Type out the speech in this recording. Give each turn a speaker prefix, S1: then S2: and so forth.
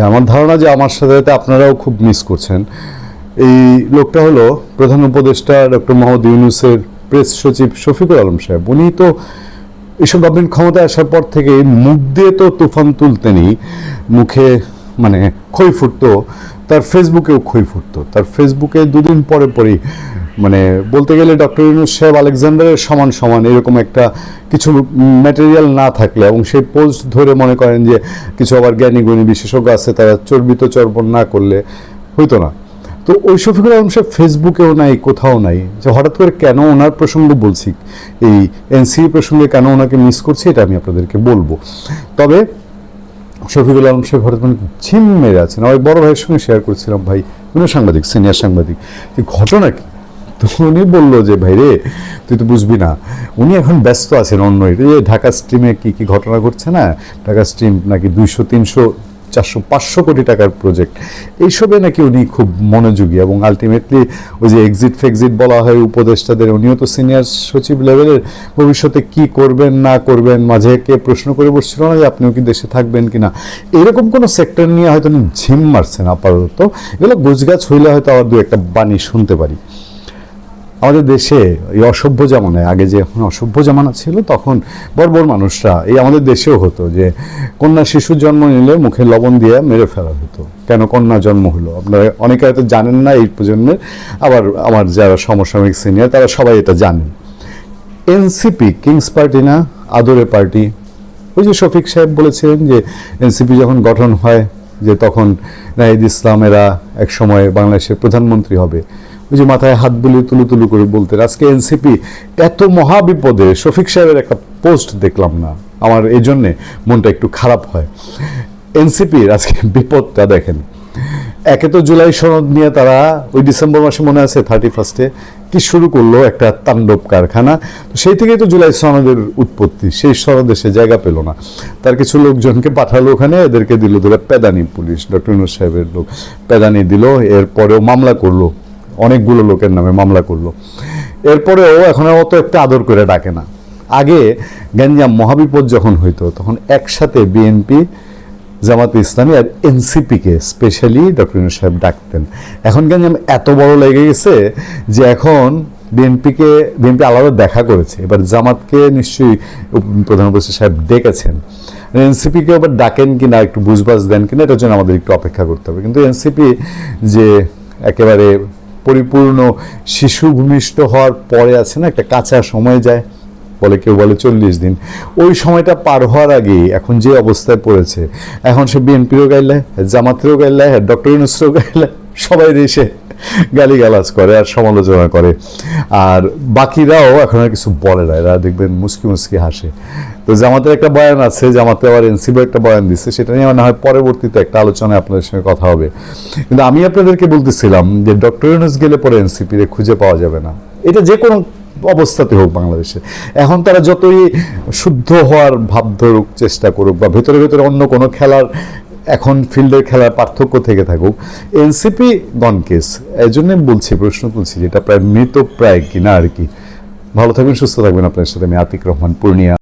S1: আমার ধারণা যে আমার সাথে সাথে আপনারাও খুব মিস করছেন। এই লোকটা হলো প্রধান উপদেষ্টা ডক্টর মোহাম্মদ ইউনুসের প্রেস সচিব শফিকুল আলম সাহেব। উনি তো এসব গভর্নমেন্ট ক্ষমতায় আসার পর থেকে মুখ দিয়ে তো তুফান তুলতেনি মুখে মানে খই ফুটতো তার ফেসবুকেও খই ফুটতো তার ফেসবুকে দুদিন পরে পরেই মানে বলতে গেলে ডক্টর ইউনুস সাহেব আলেকজান্ডারের সমান সমান, এরকম একটা কিছু ম্যাটেরিয়াল না থাকলে এবং সেই পোস্ট ধরে মনে করেন যে কিছু আবার জ্ঞানী গুণী বিশেষজ্ঞ আছে, তারা চর্বিত চর্বণ না করলে হইতো না। তো ওই শফিকুল আলম সাহেব ফেসবুকেও নাই, কোথাও নাই। যে হঠাৎ করে কেন ওনার প্রসঙ্গ বলছি, এই এনসি প্রসঙ্গে কেন ওনাকে মিস করছি, এটা আমি আপনাদেরকে বলব। তবে শফিকুল আলম সাহেব হঠাৎ মানে ঝিম মেরে আছেন। আমার বড় ভাইয়ের সঙ্গে শেয়ার করছিলাম ভাই উনি সাংবাদিক, সিনিয়র সাংবাদিক। ঘটনা কি? তো উনি বলল যে, ভাই রে, তুই তো বুঝবি না। উনি এখন ব্যস্ত আছেন অন্য যে ঢাকা স্ট্রিমে কি কি ঘটনা ঘটছে না? ঢাকা স্ট্রিম নাকি দুইশো, তিনশো, চারশো, পাঁচশো কোটি টাকার প্রজেক্ট এইসবে নাকি উনি খুব মনোযোগী এবং আলটিমেটলি ওই যে এক্সিট ফেক্সিট বলা হয় উপদেষ্টাদের, উনিও তো সিনিয়র সচিব লেভেলের ভবিষ্যতে কি করবেন, না করবেন, মাঝে কে প্রশ্ন করে বসছিল না যে, আপনিও কি দেশে থাকবেন কিনা? এরকম কোনো সেক্টর নিয়ে হয়তো উনি ঝিম মারছেন আপাতত। এগুলো গোছগাছ হইলে হয়তো আবার দু একটা বাণী শুনতে পারি। আমাদের দেশে এই অসভ্য জামানায়, আগে যে এখন অসভ্য জামানা ছিল, তখন বর্বর মানুষরা এই আমাদের দেশেও হতো যে, কন্যা শিশুর জন্ম নিলে মুখে লবণ দিয়ে মেরে ফেলা হতো। কেন কন্যা জন্ম হলো? আপনারা অনেকে হয়তো জানেন না এই প্রজন্মের আবার আমার যারা সমসাময়িক সিনিয়র, তারা সবাই এটা জানেন। এনসিপি, কিংস পার্টি না আদরে পার্টি। ওই যে শফিক সাহেব বলেছিলেন যে, এনসিপি যখন গঠন হয়, যে তখন নাহিদ ইসলামেরা এক সময় বাংলাদেশের প্রধানমন্ত্রী হবে। ওই যে মাথায় হাত বুলিয়ে তুলু তুলু করে বলতেন। আজকে এনসিপি এত মহাবিপদে শফিক সাহেবের একটা পোস্ট দেখলাম না, আমার এই জন্যে মনটা একটু খারাপ হয়। এনসিপির আজকে বিপদটা দেখেন। একে তো জুলাই সনদ নিয়ে তারা ওই ডিসেম্বর মাসে মনে আছে থার্টি ফার্স্টে কি শুরু করল একটা তাণ্ডব কারখানা। তো সেই থেকেই তো জুলাই সনদের উৎপত্তি, সেই সনদে সে জায়গা পেল না। তার কিছু লোকজনকে পাঠালো ওখানে, এদেরকে দিল ধরে পেদানি পুলিশ, ডক্টর ইউনুস সাহেবের লোক। পেদানি দিল, এরপরেও মামলা করল। অনেকগুলো লোকের নামে মামলা করল। এরপরেও এখন অত একটা আদর করে ডাকে না। আগে গ্যাঞ্জাম মহাবিপদ যখন হইতো, তখন একসাথে বিএনপি জামাত ইসলামী আর এনসিপিকে স্পেশালি ডক্টর সাহেব ডাকতেন। এখন কেন এত বড় লেগে গেছে যে এখন বিএনপিকে বিএনপি আলাদা দেখা করেছে। এবার জামাতকে নিশ্চয়ই প্রধান উপদেষ্টা সাহেব ডেকেছেন। এনসিপিকে আবার ডাকেন কিনা, একটু বুঝবাস দেন কিনা, এটার জন্য আমাদের একটু অপেক্ষা করতে হবে। কিন্তু এনসিপি যে একেবারে পরিপূর্ণ, শিশু ভূমিষ্ঠ হওয়ার পরে আছে না, একটা কাঁচা সময় যায়, বলে কেউ বলে চল্লিশ দিন। ওই সময়টা পার হওয়ার আগেই এখন যে অবস্থায় পড়েছে, এখন সে বিএনপিরও গাইলে জামাতেরও গাইলে ডক্টর ইউনুসেরও গাইলে সবাই দেশে গালিগালাজ করে আর সমালোচনা করে। আর বাকিরাও এখন আর কিছু বলে না, এরা দেখবেন মুসকি মুসকি হাসে। তো জামাতের একটা বয়ান আছে, জামাতে আবার এনসিবি একটা বয়ান দিচ্ছে সেটা নিয়ে না হয় পরবর্তীতে একটা আলোচনায় আপনাদের সঙ্গে কথা হবে। কিন্তু আমি আপনাদেরকে বলতেছিলাম যে ডক্টর ইউনুস গেলে পরে এনসিপি রে খুঁজে পাওয়া যাবে না। এটা যে কোনো অবস্থাতে হোক বাংলাদেশে। এখন তারা যতই শুদ্ধ হওয়ার ভাব ধরুক, চেষ্টা করুক, বা ভেতরে ভেতরে অন্য কোনো খেলার, এখন ফিল্ডের খেলার পার্থক্য থেকে থাকুক, এনসিপি গন কেস এই জন্যই বলছি, প্রশ্ন তুলছি যেটা প্রায় মৃত প্রায় কিনা আর কি। ভালো থাকবেন, সুস্থ থাকবেন। আপনার সাথে আমি আতিক রহমান, পূর্ণিয়া।